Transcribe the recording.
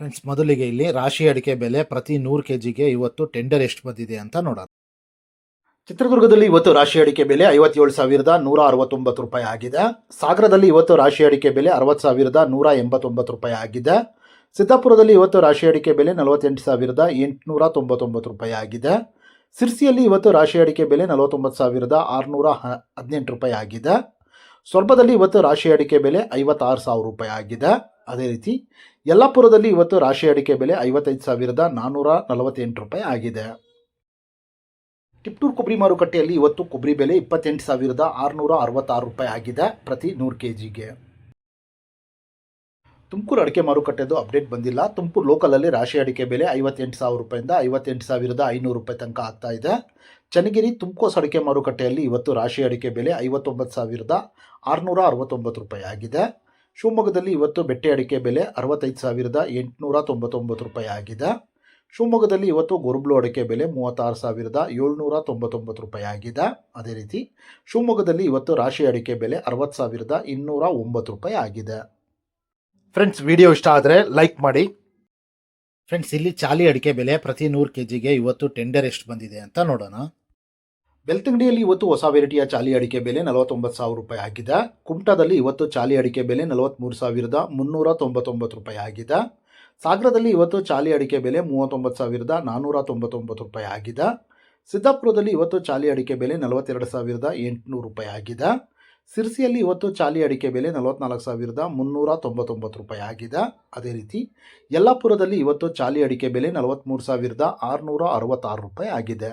Friends ಮೊದಲಿಗೆ ಇಲ್ಲಿ ರಾಶಿ ಅಡಿಕೆ ಬೆಲೆ ಪ್ರತಿ ನೂರು ಕೆ ಜಿಗೆ ಇವತ್ತು ಟೆಂಡರ್ ಎಷ್ಟು ಬಂದಿದೆ ಅಂತ ನೋಡೋಣ. ಚಿತ್ರದುರ್ಗದಲ್ಲಿ ಇವತ್ತು ರಾಶಿ ಅಡಿಕೆ ಬೆಲೆ ಐವತ್ತೇಳು ಸಾವಿರದ ನೂರ ಅರವತ್ತೊಂಬತ್ತು ರೂಪಾಯಿ ಆಗಿದೆ. ಸಾಗರದಲ್ಲಿ ಇವತ್ತು ರಾಶಿ ಅಡಿಕೆ ಬೆಲೆ ಅರವತ್ತು ಸಾವಿರದ ನೂರ ಎಂಬತ್ತೊಂಬತ್ತು ರೂಪಾಯಿ ಆಗಿದೆ. ಸಿದ್ದಾಪುರದಲ್ಲಿ ಇವತ್ತು ರಾಶಿ ಅಡಿಕೆ ಬೆಲೆ ನಲವತ್ತೆಂಟು ಸಾವಿರದ ಎಂಟುನೂರ ತೊಂಬತ್ತೊಂಬತ್ತು ರೂಪಾಯಿ ಆಗಿದೆ. ಸಿರ್ಸಿಯಲ್ಲಿ ಇವತ್ತು ರಾಶಿ ಅಡಿಕೆ ಬೆಲೆ ನಲವತ್ತೊಂಬತ್ತು ಸಾವಿರದ ಆರುನೂರ ಹದಿನೆಂಟು ರೂಪಾಯಿ ಆಗಿದೆ. ಸ್ವಲ್ಪದಲ್ಲಿ ಇವತ್ತು ರಾಶಿ ಅಡಿಕೆ ಬೆಲೆ ಐವತ್ತಾರು ಸಾವಿರ ರೂಪಾಯಿ ಆಗಿದೆ. ಅದೇ ರೀತಿ ಯಲ್ಲಾಪುರದಲ್ಲಿ ಇವತ್ತು ರಾಶಿ ಅಡಿಕೆ ಬೆಲೆ ಐವತ್ತೈದು ಸಾವಿರದ ನಾನ್ನೂರ ನಲವತ್ತೆಂಟು ರೂಪಾಯಿ ಆಗಿದೆ. ಟಿಪ್ಟೂರು ಕೊಬ್ಬರಿ ಮಾರುಕಟ್ಟೆಯಲ್ಲಿ ಇವತ್ತು ಕೊಬ್ಬರಿ ಬೆಲೆ ಇಪ್ಪತ್ತೆಂಟು ಸಾವಿರದ ಆರುನೂರ ಅರವತ್ತಾರು ರೂಪಾಯಿ ಆಗಿದೆ ಪ್ರತಿ ನೂರು ಕೆ ಜಿಗೆ ತುಮಕೂರು ಅಡಿಕೆ ಮಾರುಕಟ್ಟೆದು ಅಪ್ಡೇಟ್ ಬಂದಿಲ್ಲ. ತುಮಕೂರು ಲೋಕಲಲ್ಲಿ ರಾಶಿ ಅಡಿಕೆ ಬೆಲೆ ಐವತ್ತೆಂಟು ಸಾವಿರ ರೂಪಾಯಿಂದ ಐವತ್ತೆಂಟು ಸಾವಿರದ ಐನೂರು ರೂಪಾಯಿ ತನಕ ಆಗ್ತಾ ಇದೆ. ಚನ್ನಗಿರಿ ತುಮಕೋಸ್ ಅಡಿಕೆ ಮಾರುಕಟ್ಟೆಯಲ್ಲಿ ಇವತ್ತು ರಾಶಿ ಅಡಿಕೆ ಬೆಲೆ ಐವತ್ತೊಂಬತ್ತು ಸಾವಿರದ ಆರುನೂರ ಅರವತ್ತೊಂಬತ್ತು ರೂಪಾಯಿ ಆಗಿದೆ. ಶಿವಮೊಗ್ಗದಲ್ಲಿ ಇವತ್ತು ಬೆಟ್ಟೆ ಅಡಿಕೆ ಬೆಲೆ ಅರವತ್ತೈದು ಸಾವಿರದ ಎಂಟುನೂರ ತೊಂಬತ್ತೊಂಬತ್ತು ರೂಪಾಯಿ ಆಗಿದೆ. ಶಿವಮೊಗ್ಗದಲ್ಲಿ ಇವತ್ತು ಗೊರುಬ್ಲು ಅಡಿಕೆ ಬೆಲೆ ಮೂವತ್ತಾರು ಸಾವಿರದ ಏಳ್ನೂರ ತೊಂಬತ್ತೊಂಬತ್ತು ರೂಪಾಯಿ ಆಗಿದೆ. ಅದೇ ರೀತಿ ಶಿವಮೊಗ್ಗದಲ್ಲಿ ಇವತ್ತು ರಾಶಿ ಅಡಿಕೆ ಬೆಲೆ ಅರವತ್ತು ಸಾವಿರದ ಇನ್ನೂರ ಒಂಬತ್ತು ರೂಪಾಯಿ ಆಗಿದೆ. ಫ್ರೆಂಡ್ಸ್, ವಿಡಿಯೋ ಇಷ್ಟ ಆದರೆ ಲೈಕ್ ಮಾಡಿ. ಫ್ರೆಂಡ್ಸ್, ಇಲ್ಲಿ ಚಾಲಿ ಅಡಿಕೆ ಬೆಲೆ ಪ್ರತಿ ನೂರು ಕೆ ಜಿಗೆ ಇವತ್ತು ಟೆಂಡರ್ ಎಷ್ಟು ಬಂದಿದೆ ಅಂತ ನೋಡೋಣ. ಬೆಳ್ತಂಗಡಿಯಲ್ಲಿ ಇವತ್ತು ಹೊಸ ವೆರೈಟಿಯ ಚಾಲಿ ಅಡಿಕೆ ಬೆಲೆ ನಲವತ್ತೊಂಬತ್ತು ಸಾವಿರ ರೂಪಾಯಿ ಆಗಿದೆ. ಕುಮಟಾದಲ್ಲಿ ಇವತ್ತು ಚಾಲಿ ಅಡಿಕೆ ಬೆಲೆ ನಲವತ್ತ್ಮೂರು ಸಾವಿರದ ಮುನ್ನೂರ ತೊಂಬತ್ತೊಂಬತ್ತು ರೂಪಾಯಿ ಆಗಿದೆ. ಸಾಗರದಲ್ಲಿ ಇವತ್ತು ಚಾಲಿ ಅಡಿಕೆ ಬೆಲೆ ಮೂವತ್ತೊಂಬತ್ತು ಸಾವಿರದ ನಾನ್ನೂರ ತೊಂಬತ್ತೊಂಬತ್ತು ರೂಪಾಯಿ ಆಗಿದೆ. ಸಿದ್ದಾಪುರದಲ್ಲಿ ಇವತ್ತು ಚಾಲಿ ಅಡಿಕೆ ಬೆಲೆ ನಲವತ್ತೆರಡು ಸಾವಿರದ ಎಂಟುನೂರು ರೂಪಾಯಿ ಆಗಿದೆ. ಸಿರ್ಸಿಯಲ್ಲಿ ಇವತ್ತು ಚಾಲಿ ಅಡಿಕೆ ಬೆಲೆ ನಲವತ್ನಾಲ್ಕು ಸಾವಿರದ ಮುನ್ನೂರ ತೊಂಬತ್ತೊಂಬತ್ತು ರೂಪಾಯಿ ಆಗಿದೆ. ಅದೇ ರೀತಿ ಯಲ್ಲಾಪುರದಲ್ಲಿ ಇವತ್ತು ಚಾಲಿ ಅಡಿಕೆ ಬೆಲೆ ನಲವತ್ತ್ಮೂರು ಸಾವಿರದ ಆರುನೂರ ಅರವತ್ತಾರು ರೂಪಾಯಿ ಆಗಿದೆ.